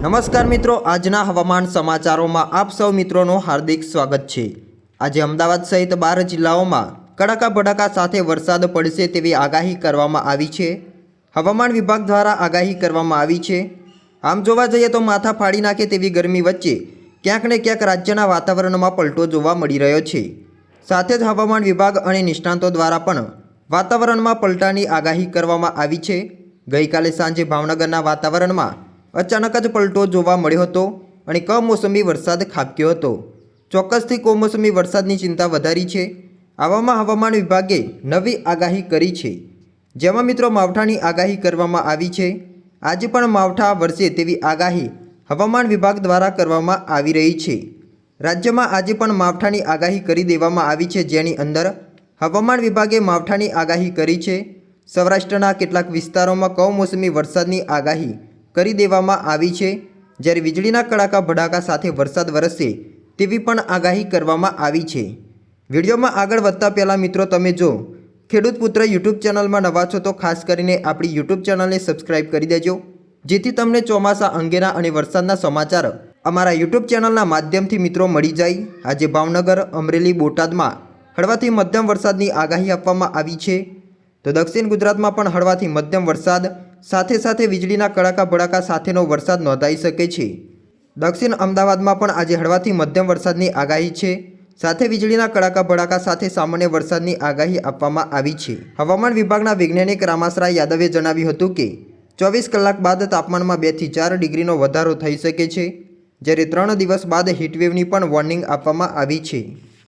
નમસ્કાર મિત્રો, આજના હવામાન સમાચારોમાં આપ સૌ મિત્રોનું હાર્દિક સ્વાગત છે. આજે અમદાવાદ સહિત બાર જિલ્લાઓમાં કડાકા ભડાકા સાથે વરસાદ પડશે તેવી આગાહી કરવામાં આવી છે. હવામાન વિભાગ દ્વારા આગાહી કરવામાં આવી છે. આમ જોવા જઈએ તો માથા ફાડી નાખે તેવી ગરમી વચ્ચે ક્યાંક ને ક્યાંક રાજ્યના વાતાવરણમાં પલટો જોવા મળી રહ્યો છે. સાથે જ હવામાન વિભાગ અને નિષ્ણાંતો દ્વારા પણ વાતાવરણમાં પલટાની આગાહી કરવામાં આવી છે. ગઈકાલે સાંજે ભાવનગરના વાતાવરણમાં અચાનક જ પલટો જોવા મળ્યો હતો અને કમોસમી વરસાદ ખાબક્યો હતો. ચોક્કસથી કમોસમી વરસાદની ચિંતા વધારી છે. આવામાં હવામાન વિભાગે નવી આગાહી કરી છે. જેમાં મિત્રો માવઠાની આગાહી કરવામાં આવી છે. આજે પણ માવઠા વરસે તેવી આગાહી હવામાન વિભાગ દ્વારા કરવામાં આવી રહી છે. રાજ્યમાં આજે પણ માવઠાની આગાહી કરી દેવામાં આવી છે જેની અંદર હવામાન વિભાગે માવઠાની આગાહી કરી છે. સૌરાષ્ટ્રના કેટલાક વિસ્તારોમાં કમોસમી વરસાદની આગાહી કરી દેવામાં આવી છે. જ્યારે વીજળીના કડાકા ભડાકા સાથે વરસાદ વરસશે તેવી પણ આગાહી કરવામાં આવી છે. વિડીયોમાં આગળ વધતા પહેલાં મિત્રો તમે જો ખેડૂત પુત્ર યુટ્યુબ ચેનલમાં નવા છો તો ખાસ કરીને આપણી યુટ્યુબ ચેનલને સબસ્ક્રાઈબ કરી દેજો. જેથી તમને ચોમાસા અંગેના અને વરસાદના સમાચાર અમારા યુટ્યુબ ચેનલના માધ્યમથી મિત્રો મળી જાય. આજે ભાવનગર, અમરેલી, બોટાદમાં હળવાથી મધ્યમ વરસાદની આગાહી આપવામાં આવી છે. તો દક્ષિણ ગુજરાતમાં પણ હળવાથી મધ્યમ વરસાદ, સાથે સાથે વીજળીના કડાકા ભડાકા સાથેનો વરસાદ નોંધાઈ શકે છે. દક્ષિણ અમદાવાદમાં પણ આજે હળવાથી મધ્યમ વરસાદની આગાહી છે. સાથે વીજળીના કડાકા ભડાકા સાથે સામાન્ય વરસાદની આગાહી આપવામાં આવી છે. હવામાન વિભાગના વૈજ્ઞાનિક રામાસરાય યાદવે જણાવ્યું હતું કે, ચોવીસ કલાક બાદ તાપમાનમાં બેથી ચાર ડિગ્રીનો વધારો થઈ શકે છે, જ્યારે ત્રણ દિવસ બાદ હીટવેવની પણ વોર્નિંગ આપવામાં આવી છે.